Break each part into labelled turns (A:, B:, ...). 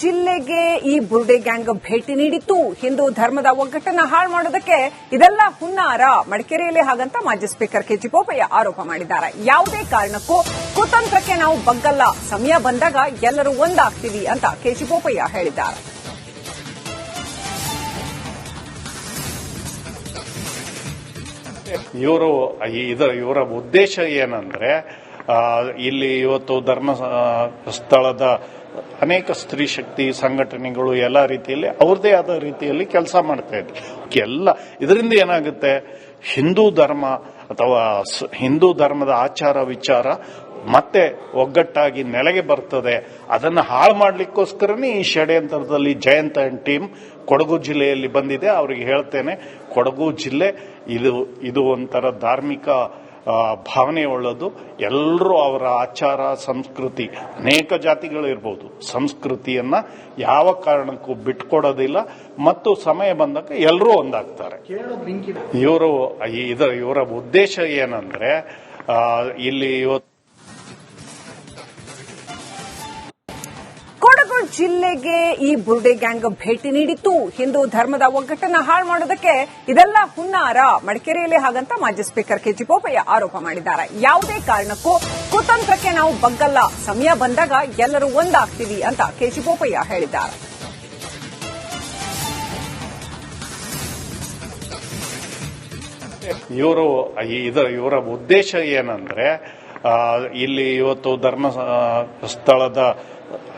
A: ಜಿಲ್ಲೆಗೆ ಈ ಬುರ್ಡೆ ಗ್ಯಾಂಗ್ ಭೇಟಿ ನೀಡಿತ್ತು. ಹಿಂದೂ ಧರ್ಮದ ಒಗ್ಗಟ್ಟನ್ನ ಹಾಳು ಮಾಡೋದಕ್ಕೆ ಇದೆಲ್ಲ ಹುನ್ನಾರ. ಮಡಿಕೇರಿಯಲ್ಲಿ ಹಾಗಂತ ಮಾಜಿ ಸ್ಪೀಕರ್ ಕೆಜಿ ಬೋಪಯ್ಯ ಆರೋಪ ಮಾಡಿದ್ದಾರೆ. ಯಾವುದೇ ಕಾರಣಕ್ಕೂ ಕುತಂತ್ರಕ್ಕೆ ನಾವು ಬಗ್ಗಲ್ಲ. ಸಮಯ ಬಂದಾಗ ಎಲ್ಲರೂ ಒಂದಾಗ್ತೀವಿ ಅಂತ ಕೆಜಿ ಬೋಪಯ್ಯ ಹೇಳಿದ್ದಾರೆ.
B: ಇವರು ಇದರ ಇವರ ಉದ್ದೇಶ ಏನಂದ್ರೆ ಇಲ್ಲಿ ಇವತ್ತು ಧರ್ಮ ಸ್ಥಳದ ಅನೇಕ ಸ್ತ್ರೀ ಶಕ್ತಿ ಸಂಘಟನೆಗಳು ಎಲ್ಲ ರೀತಿಯಲ್ಲಿ ಅವ್ರದೇ ಆದ ರೀತಿಯಲ್ಲಿ ಕೆಲಸ ಮಾಡ್ತಾ ಇದ್ರು ಎಲ್ಲ, ಇದರಿಂದ ಏನಾಗುತ್ತೆ? ಹಿಂದೂ ಧರ್ಮ ಅಥವಾ ಹಿಂದೂ ಧರ್ಮದ ಆಚಾರ ವಿಚಾರ ಮತ್ತೆ ಒಗ್ಗಟ್ಟಾಗಿ ನೆಲೆಗೆ ಬರ್ತದೆ. ಅದನ್ನು ಹಾಳು ಮಾಡಲಿಕ್ಕೋಸ್ಕರನೇ ಈ ಷಡ್ಯಂತ್ರದಲ್ಲಿ ಜಯಂತ ಅಂಡ್ ಟೀಮ್ ಕೊಡಗು ಜಿಲ್ಲೆಯಲ್ಲಿ ಬಂದಿದೆ. ಅವರಿಗೆ ಹೇಳ್ತೇನೆ, ಕೊಡಗು ಜಿಲ್ಲೆ ಇದು ಇದು ಒಂಥರ ಧಾರ್ಮಿಕ ಭಾವನೆ ಉಳ್ಳದು ಎಲ್ಲರೂ ಅವರ ಆಚಾರ ಸಂಸ್ಕೃತಿ ಅನೇಕ ಜಾತಿಗಳು ಇರ್ಬೋದು. ಸಂಸ್ಕೃತಿಯನ್ನ ಯಾವ ಕಾರಣಕ್ಕೂ ಬಿಟ್ಕೊಡೋದಿಲ್ಲ. ಮತ್ತು ಸಮಯ ಬಂದಾಗ ಎಲ್ಲರೂ ಒಂದಾಗ್ತಾರೆ. ಇವರು ಇದರ ಇವರ ಉದ್ದೇಶ ಏನಂದ್ರೆ ಇಲ್ಲಿ ಇವತ್ತು
A: ಜಿಲ್ಲೆಗೆ ಈ ಬುರ್ಡೆ ಗ್ಯಾಂಗ್ ಭೇಟಿ ನೀಡಿತ್ತು. ಹಿಂದೂ ಧರ್ಮದ ಒಗ್ಗಟ್ಟನ್ನ ಹಾಳು ಮಾಡೋದಕ್ಕೆ ಇದೆಲ್ಲ ಹುನ್ನಾರ. ಮಡಿಕೇರಿಯಲ್ಲಿ ಹಾಗಂತ ಮಾಜಿ ಸ್ಪೀಕರ್ ಕೆಜಿ ಬೋಪಯ್ಯ ಆರೋಪ ಮಾಡಿದ್ದಾರೆ. ಯಾವುದೇ ಕಾರಣಕ್ಕೂ ಕುತಂತ್ರಕ್ಕೆ ನಾವು ಬಗ್ಗಲ್ಲ. ಸಮಯ ಬಂದಾಗ ಎಲ್ಲರೂ ಒಂದಾಗ್ತೀವಿ ಅಂತ ಕೆಜಿ ಬೋಪಯ್ಯ ಹೇಳಿದ್ದಾರೆ.
B: ಇವರು ಇದರ, ಇವರ ಉದ್ದೇಶ ಏನಂದ್ರೆ ಇಲ್ಲಿ ಇವತ್ತು ಧರ್ಮ ಸ್ಥಳದ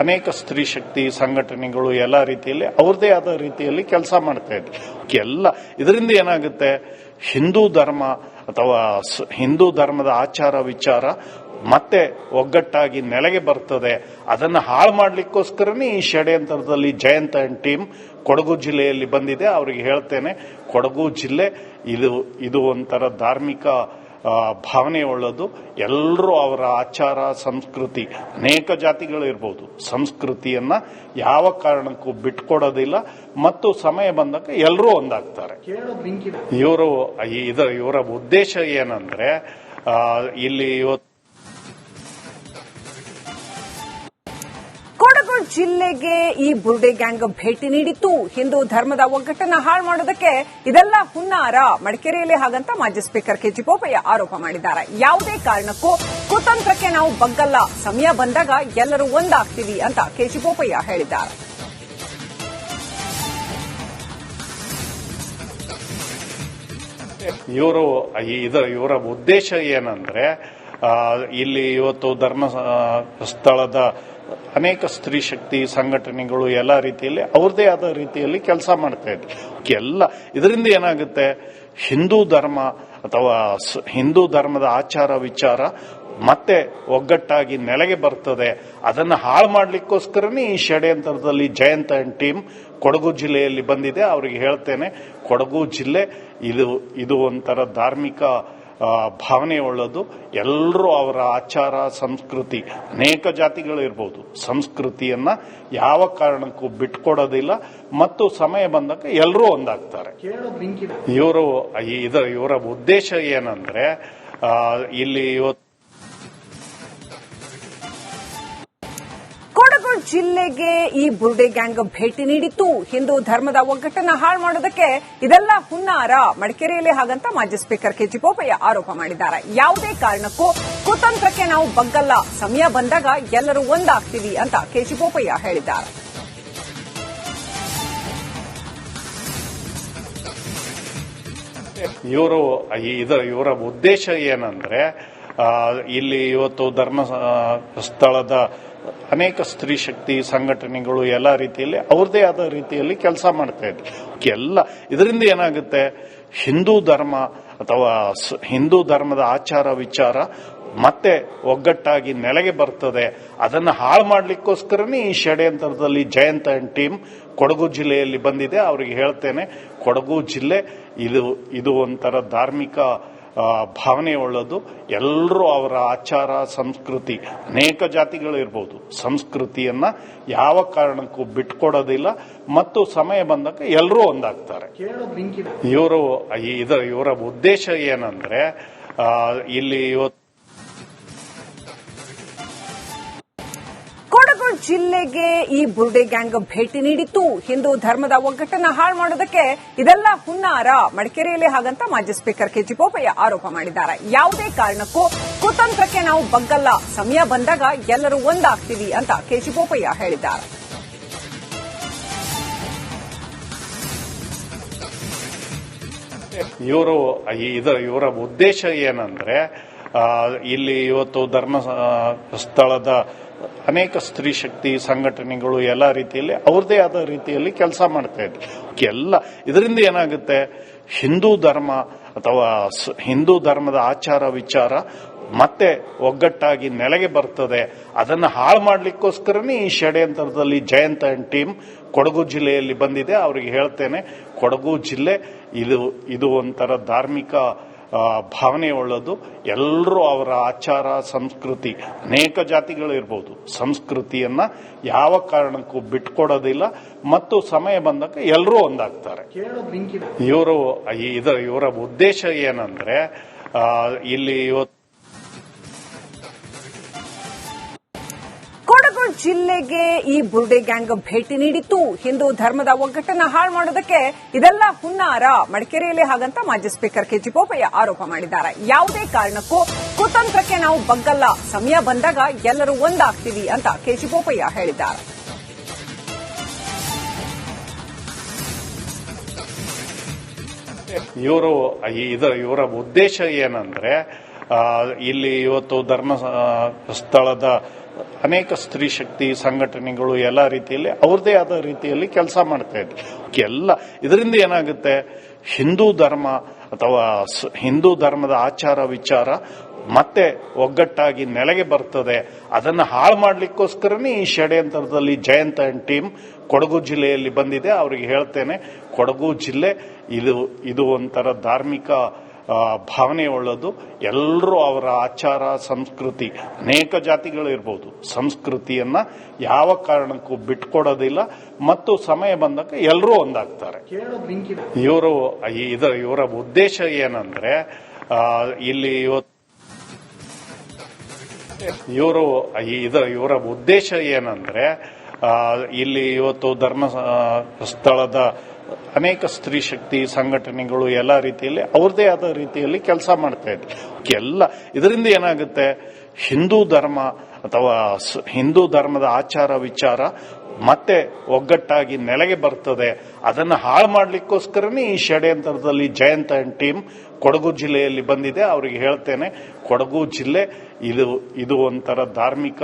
B: ಅನೇಕ ಸ್ತ್ರೀ ಶಕ್ತಿ ಸಂಘಟನೆಗಳು ಎಲ್ಲ ರೀತಿಯಲ್ಲಿ ಅವ್ರದೇ ಆದ ರೀತಿಯಲ್ಲಿ ಕೆಲಸ ಮಾಡ್ತಾ ಇದ್ರು ಎಲ್ಲ ಇದರಿಂದ ಏನಾಗುತ್ತೆ? ಹಿಂದೂ ಧರ್ಮ ಅಥವಾ ಹಿಂದೂ ಧರ್ಮದ ಆಚಾರ ವಿಚಾರ ಮತ್ತೆ ಒಗ್ಗಟ್ಟಾಗಿ ನೆಲೆಗೆ ಬರ್ತದೆ. ಅದನ್ನು ಹಾಳು ಮಾಡ್ಲಿಕ್ಕೋಸ್ಕರನೇ ಈ ಷಡ್ಯಂತ್ರದಲ್ಲಿ ಜಯಂತ ಟೀಮ್ ಕೊಡಗು ಜಿಲ್ಲೆಯಲ್ಲಿ ಬಂದಿದೆ. ಅವರಿಗೆ ಹೇಳ್ತೇನೆ, ಕೊಡಗು ಜಿಲ್ಲೆ ಇದು ಇದು ಒಂಥರ ಧಾರ್ಮಿಕ ಭಾವನೆ ಒಳ್ಳದು. ಎಲ್ಲರೂ ಅವರ ಆಚಾರ ಸಂಸ್ಕೃತಿ ಅನೇಕ ಜಾತಿಗಳು ಇರ್ಬೋದು. ಸಂಸ್ಕೃತಿಯನ್ನ ಯಾವ ಕಾರಣಕ್ಕೂ ಬಿಟ್ಕೊಡೋದಿಲ್ಲ. ಮತ್ತು ಸಮಯ ಬಂದಾಗ ಎಲ್ಲರೂ ಒಂದಾಗ್ತಾರೆ. ಇವರು ಇದರ ಇವರ ಉದ್ದೇಶ ಏನಂದ್ರೆ ಇಲ್ಲಿ ಇವತ್ತು
A: ಜಿಲ್ಲೆಗೆ ಈ ಬುರ್ಡೆ ಗ್ಯಾಂಗ್ ಭೇಟಿ ನೀಡಿತ್ತು. ಹಿಂದೂ ಧರ್ಮದ ಒಗ್ಗಟ್ಟನ್ನ ಹಾಳು ಮಾಡೋದಕ್ಕೆ ಇದೆಲ್ಲ ಹುನ್ನಾರ. ಮಡಿಕೇರಿಯಲ್ಲಿ ಹಾಗಂತ ಮಾಜಿ ಸ್ಪೀಕರ್ ಕೆಜಿ ಬೋಪಯ್ಯ ಆರೋಪ ಮಾಡಿದ್ದಾರೆ. ಯಾವುದೇ ಕಾರಣಕ್ಕೂ ಕುತಂತ್ರಕ್ಕೆ ನಾವು ಬಗ್ಗಲ್ಲ. ಸಮಯ ಬಂದಾಗ ಎಲ್ಲರೂ ಒಂದಾಗ್ತೀವಿ ಅಂತ ಕೆಜಿ ಬೋಪಯ್ಯ ಹೇಳಿದ್ದಾರೆ.
B: ಇವರು ಇದರ ಇವರ ಉದ್ದೇಶ ಏನಂದ್ರೆ ಇಲ್ಲಿ ಇವತ್ತು ಧರ್ಮ ಸ್ಥಳದ ಅನೇಕ ಸ್ತ್ರೀ ಶಕ್ತಿ ಸಂಘಟನೆಗಳು ಎಲ್ಲ ರೀತಿಯಲ್ಲಿ ಅವ್ರದೇ ಆದ ರೀತಿಯಲ್ಲಿ ಕೆಲಸ ಮಾಡ್ತಾ ಇದ್ರು ಎಲ್ಲ ಇದರಿಂದ ಏನಾಗುತ್ತೆ? ಹಿಂದೂ ಧರ್ಮ ಅಥವಾ ಹಿಂದೂ ಧರ್ಮದ ಆಚಾರ ವಿಚಾರ ಮತ್ತೆ ಒಗ್ಗಟ್ಟಾಗಿ ನೆಲೆಗೆ ಬರ್ತದೆ. ಅದನ್ನು ಹಾಳು ಮಾಡ್ಲಿಕ್ಕೋಸ್ಕರನೇ ಈ ಷಡ್ಯಂತ್ರದಲ್ಲಿ ಜಯಂತ ಅಂಡ್ ಟೀಮ್ ಕೊಡಗು ಜಿಲ್ಲೆಯಲ್ಲಿ ಬಂದಿದೆ. ಅವರಿಗೆ ಹೇಳ್ತೇನೆ, ಕೊಡಗು ಜಿಲ್ಲೆ ಇದು ಇದು ಒಂಥರ ಧಾರ್ಮಿಕ ಭಾವನೆ ಉಳ್ಳದು ಎಲ್ಲರೂ ಅವರ ಆಚಾರ ಸಂಸ್ಕೃತಿ ಅನೇಕ ಜಾತಿಗಳು ಇರ್ಬೋದು. ಸಂಸ್ಕೃತಿಯನ್ನ ಯಾವ ಕಾರಣಕ್ಕೂ ಬಿಟ್ಕೊಡೋದಿಲ್ಲ. ಮತ್ತು ಸಮಯ ಬಂದಾಗ ಎಲ್ಲರೂ ಒಂದಾಗ್ತಾರೆ. ಇವರು ಇದರ ಇವರ ಉದ್ದೇಶ ಏನಂದ್ರೆ ಇಲ್ಲಿ ಇವತ್ತು
A: ಜಿಲ್ಲೆಗೆ ಈ ಬುರ್ಡೆ ಗ್ಯಾಂಗ್ ಭೇಟಿ ನೀಡಿತ್ತು. ಹಿಂದೂ ಧರ್ಮದ ಒಗ್ಗಟ್ಟನ್ನ ಹಾಳು ಮಾಡೋದಕ್ಕೆ ಇದೆಲ್ಲ ಹುನ್ನಾರ. ಮಡಿಕೇರಿಯಲ್ಲಿ ಹಾಗಂತ ಮಾಜಿ ಸ್ಪೀಕರ್ ಕೆಜಿ ಬೋಪಯ್ಯ ಆರೋಪ ಮಾಡಿದ್ದಾರೆ. ಯಾವುದೇ ಕಾರಣಕ್ಕೂ ಕುತಂತ್ರಕ್ಕೆ ನಾವು ಬಗ್ಗಲ್ಲ. ಸಮಯ ಬಂದಾಗ ಎಲ್ಲರೂ ಒಂದಾಗ್ತೀವಿ ಅಂತ ಕೆಜಿ ಬೋಪಯ್ಯ ಹೇಳಿದ್ದಾರೆ.
B: ಇವರು ಇದರ, ಇವರ ಉದ್ದೇಶ ಏನಂದ್ರೆ ಇಲ್ಲಿ ಇವತ್ತು ಧರ್ಮ ಸ್ಥಳದ ಅನೇಕ ಸ್ತ್ರೀ ಶಕ್ತಿ ಸಂಘಟನೆಗಳು ಎಲ್ಲ ರೀತಿಯಲ್ಲಿ ಅವ್ರದೇ ಆದ ರೀತಿಯಲ್ಲಿ ಕೆಲಸ ಮಾಡ್ತಾ ಇದ್ರು. ಎಲ್ಲ ಇದರಿಂದ ಏನಾಗುತ್ತೆ? ಹಿಂದೂ ಧರ್ಮ ಅಥವಾ ಹಿಂದೂ ಧರ್ಮದ ಆಚಾರ ವಿಚಾರ ಮತ್ತೆ ಒಗ್ಗಟ್ಟಾಗಿ ನೆಲೆಗೆ ಬರ್ತದೆ. ಅದನ್ನು ಹಾಳು ಮಾಡ್ಲಿಕ್ಕೋಸ್ಕರನೇ ಈ ಷಡ್ಯಂತ್ರದಲ್ಲಿ ಜಯಂತ ಅಂಡ್ ಟೀಮ್ ಕೊಡಗು ಜಿಲ್ಲೆಯಲ್ಲಿ ಬಂದಿದೆ. ಅವರಿಗೆ ಹೇಳ್ತೇನೆ. ಕೊಡಗು ಜಿಲ್ಲೆ ಇದು ಇದು ಒಂಥರ ಧಾರ್ಮಿಕ ಭಾವನೆ ಒಳ್ಳದು. ಎಲ್ಲರೂ ಅವರ ಆಚಾರ ಸಂಸ್ಕೃತಿ ಅನೇಕ ಜಾತಿಗಳು ಇರ್ಬೋದು. ಸಂಸ್ಕೃತಿಯನ್ನ ಯಾವ ಕಾರಣಕ್ಕೂ ಬಿಟ್ಕೊಡೋದಿಲ್ಲ. ಮತ್ತು ಸಮಯ ಬಂದಾಗ ಎಲ್ಲರೂ ಒಂದಾಗ್ತಾರೆ. ಇವರು ಇದರ ಇವರ ಉದ್ದೇಶ ಏನಂದ್ರೆ ಇಲ್ಲಿ ಇವತ್ತು
A: ಜಿಲ್ಲೆಗೆ ಈ ಬುರ್ಡೆ ಗ್ಯಾಂಗ್ ಭೇಟಿ ನೀಡಿತ್ತು. ಹಿಂದೂ ಧರ್ಮದ ಒಗ್ಗಟ್ಟನ್ನ ಹಾಳು ಮಾಡೋದಕ್ಕೆ ಇದೆಲ್ಲ ಹುನ್ನಾರ. ಮಡಿಕೇರಿಯಲ್ಲಿ ಹಾಗಂತ ಮಾಜಿ ಸ್ಪೀಕರ್ ಕೆಜಿ ಬೋಪಯ್ಯ ಆರೋಪ ಮಾಡಿದ್ದಾರೆ. ಯಾವುದೇ ಕಾರಣಕ್ಕೂ ಕುತಂತ್ರಕ್ಕೆ ನಾವು ಬಗ್ಗಲ್ಲ. ಸಮಯ ಬಂದಾಗ ಎಲ್ಲರೂ ಒಂದಾಗ್ತೀವಿ ಅಂತ ಕೆಜಿ ಬೋಪಯ್ಯ ಹೇಳಿದ್ದಾರೆ.
B: ಇವರು ಇದರ ಇವರ ಉದ್ದೇಶ ಏನಂದ್ರೆ ಇಲ್ಲಿ ಇವತ್ತು ಧರ್ಮ ಸ್ಥಳದ ಅನೇಕ ಸ್ತ್ರೀ ಶಕ್ತಿ ಸಂಘಟನೆಗಳು ಎಲ್ಲ ರೀತಿಯಲ್ಲಿ ಅವ್ರದೇ ಆದ ರೀತಿಯಲ್ಲಿ ಕೆಲಸ ಮಾಡ್ತಾ ಇದ್ರು. ಎಲ್ಲ ಇದರಿಂದ ಏನಾಗುತ್ತೆ? ಹಿಂದೂ ಧರ್ಮ ಅಥವಾ ಹಿಂದೂ ಧರ್ಮದ ಆಚಾರ ವಿಚಾರ ಮತ್ತೆ ಒಗ್ಗಟ್ಟಾಗಿ ನೆಲೆಗೆ ಬರ್ತದೆ. ಅದನ್ನು ಹಾಳು ಮಾಡಲಿಕ್ಕೋಸ್ಕರನೇ ಈ ಷಡ್ಯಂತ್ರದಲ್ಲಿ ಜಯಂತ ಅಂಡ್ ಟೀಮ್ ಕೊಡಗು ಜಿಲ್ಲೆಯಲ್ಲಿ ಬಂದಿದೆ. ಅವರಿಗೆ ಹೇಳ್ತೇನೆ, ಕೊಡಗು ಜಿಲ್ಲೆ ಇದು ಇದು ಒಂಥರ ಧಾರ್ಮಿಕ ಭಾವನೆ ಉಳ್ಳದು ಎಲ್ಲರೂ ಅವರ ಆಚಾರ ಸಂಸ್ಕೃತಿ ಅನೇಕ ಜಾತಿಗಳು ಇರ್ಬೋದು. ಸಂಸ್ಕೃತಿಯನ್ನ ಯಾವ ಕಾರಣಕ್ಕೂ ಬಿಟ್ಕೊಡೋದಿಲ್ಲ. ಮತ್ತು ಸಮಯ ಬಂದಾಗ ಎಲ್ಲರೂ ಒಂದಾಗ್ತಾರೆ. ಇವರು ಇದರ ಇವರ ಉದ್ದೇಶ ಏನಂದ್ರೆ ಇಲ್ಲಿ ಇವತ್ತು
A: ಜಿಲ್ಲೆಗೆ ಈ ಬುರ್ಡೆ ಗ್ಯಾಂಗ್ ಭೇಟಿ ನೀಡಿತ್ತು. ಹಿಂದೂ ಧರ್ಮದ ಒಗ್ಗಟ್ಟನ್ನ ಹಾಳು ಮಾಡೋದಕ್ಕೆ ಇದೆಲ್ಲ ಹುನ್ನಾರ. ಮಡಿಕೇರಿಯಲ್ಲಿ ಹಾಗಂತ ಮಾಜಿ ಸ್ಪೀಕರ್ ಕೆಜಿ ಬೋಪಯ್ಯ ಆರೋಪ ಮಾಡಿದ್ದಾರೆ. ಯಾವುದೇ ಕಾರಣಕ್ಕೂ ಕುತಂತ್ರಕ್ಕೆ ನಾವು ಬಗ್ಗಲ್ಲ. ಸಮಯ ಬಂದಾಗ ಎಲ್ಲರೂ ಒಂದಾಗ್ತೀವಿ ಅಂತ ಕೆಜಿ ಬೋಪಯ್ಯ ಹೇಳಿದ್ದಾರೆ.
B: ಇವರು ಇದರ ಇವರ ಉದ್ದೇಶ ಏನಂದ್ರೆ ಇಲ್ಲಿ ಇವತ್ತು ಧರ್ಮ ಸ್ಥಳದ ಅನೇಕ ಸ್ತ್ರೀ ಶಕ್ತಿ ಸಂಘಟನೆಗಳು ಎಲ್ಲ ರೀತಿಯಲ್ಲಿ ಅವ್ರದೇ ಆದ ರೀತಿಯಲ್ಲಿ ಕೆಲಸ ಮಾಡ್ತಾ ಇದ್ರು ಎಲ್ಲ ಇದರಿಂದ ಏನಾಗುತ್ತೆ? ಹಿಂದೂ ಧರ್ಮ ಅಥವಾ ಹಿಂದೂ ಧರ್ಮದ ಆಚಾರ ವಿಚಾರ ಮತ್ತೆ ಒಗ್ಗಟ್ಟಾಗಿ ನೆಲೆಗೆ ಬರ್ತದೆ. ಅದನ್ನು ಹಾಳು ಮಾಡಲಿಕ್ಕೋಸ್ಕರನೇ ಈ ಷಡ್ಯಂತ್ರದಲ್ಲಿ ಜಯಂತ ಅಂಡ್ ಟೀಮ್ ಕೊಡಗು ಜಿಲ್ಲೆಯಲ್ಲಿ ಬಂದಿದೆ. ಅವರಿಗೆ ಹೇಳ್ತೇನೆ, ಕೊಡಗು ಜಿಲ್ಲೆ ಇದು ಇದು ಒಂಥರ ಧಾರ್ಮಿಕ ಭಾವನೆ ಉಳ್ಳದು ಎಲ್ಲರೂ ಅವರ ಆಚಾರ ಸಂಸ್ಕೃತಿ ಅನೇಕ ಜಾತಿಗಳು ಇರ್ಬೋದು. ಸಂಸ್ಕೃತಿಯನ್ನ ಯಾವ ಕಾರಣಕ್ಕೂ ಬಿಟ್ಕೊಡೋದಿಲ್ಲ. ಮತ್ತು ಸಮಯ ಬಂದಾಗ ಎಲ್ಲರೂ ಒಂದಾಗ್ತಾರೆ. ಇವರು ಇದರ ಇವರ ಉದ್ದೇಶ ಏನಂದ್ರೆ ಇಲ್ಲಿ ಇವತ್ತು ಇವರು ಇದರ ಇವರ ಉದ್ದೇಶ ಏನಂದ್ರೆ ಇಲ್ಲಿ ಇವತ್ತು ಧರ್ಮ ಸ್ಥಳದ ಅನೇಕ ಸ್ತ್ರೀ ಶಕ್ತಿ ಸಂಘಟನೆಗಳು ಎಲ್ಲ ರೀತಿಯಲ್ಲಿ ಅವ್ರದೇ ಆದ ರೀತಿಯಲ್ಲಿ ಕೆಲಸ ಮಾಡ್ತಾ ಇದ್ರು. ಎಲ್ಲ ಇದರಿಂದ ಏನಾಗುತ್ತೆ? ಹಿಂದೂ ಧರ್ಮ ಅಥವಾ ಹಿಂದೂ ಧರ್ಮದ ಆಚಾರ ವಿಚಾರ ಮತ್ತೆ ಒಗ್ಗಟ್ಟಾಗಿ ನೆಲೆಗೆ ಬರ್ತದೆ. ಅದನ್ನು ಹಾಳು ಮಾಡಲಿಕ್ಕೋಸ್ಕರನೇ ಈ ಷಡ್ಯಂತ್ರದಲ್ಲಿ ಜಯಂತ ಅಂಡ್ ಟೀಮ್ ಕೊಡಗು ಜಿಲ್ಲೆಯಲ್ಲಿ ಬಂದಿದೆ. ಅವರಿಗೆ ಹೇಳ್ತೇನೆ, ಕೊಡಗು ಜಿಲ್ಲೆ ಇದು ಇದು ಒಂಥರ ಧಾರ್ಮಿಕ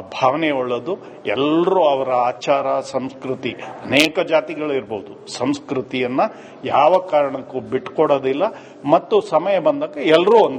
B: ಭಾವನೆ ಒಳ್ಳದು. ಎಲ್ಲರೂ ಅವರ ಆಚಾರ, ಸಂಸ್ಕೃತಿ, ಅನೇಕ ಜಾತಿಗಳು ಇರ್ಬೋದು. ಸಂಸ್ಕೃತಿಯನ್ನ ಯಾವ ಕಾರಣಕ್ಕೂ ಬಿಟ್ಕೊಡೋದಿಲ್ಲ. ಮತ್ತು ಸಮಯ ಬಂದಾಗ ಎಲ್ಲರೂ ಒಂದಾಗ್ತಾರೆ